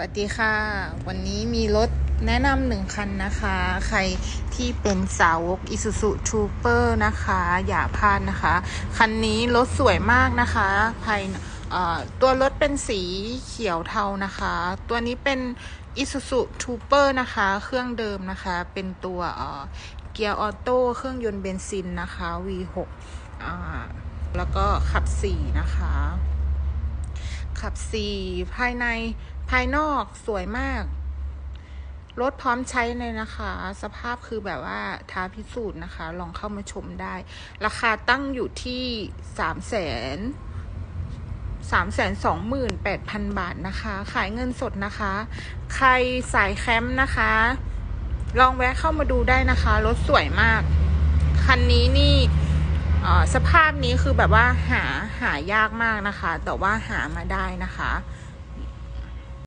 วัสดีค่ะ วันนี้มีรถแนะนำหนึ่งคันนะคะ ใครที่เป็นสาวก Isuzu Trooper นะคะ อย่าพลาดนะคะ คันนี้รถสวยมากนะคะ ภายตัวรถเป็นสีเขียวเทานะคะ ตัวนี้เป็น Isuzu Trooper นะคะ เครื่องเดิมนะคะ เป็นตัวเกียร์ออโต้เครื่องยนต์เบนซินนะคะ V6 แล้วก็ขับ 4 นะคะ ขับสี่ภายในภายนอกสวยมาก รถพร้อมใช้เลยนะคะ สภาพคือแบบว่าท้าพิสูจน์นะคะ ลองเข้ามาชมได้ ราคาตั้งอยู่ที่สามแสนสามแสนสองหมื่นแปดพันบาทนะคะ ขายเงินสดนะคะ ใครสายแคมป์นะคะ ลองแวะเข้ามาดูได้นะคะ รถสวยมาก คันนี้นี่ สภาพนี้คือแบบว่าหาหายากมากนะคะ แต่ว่าหามาได้นะคะ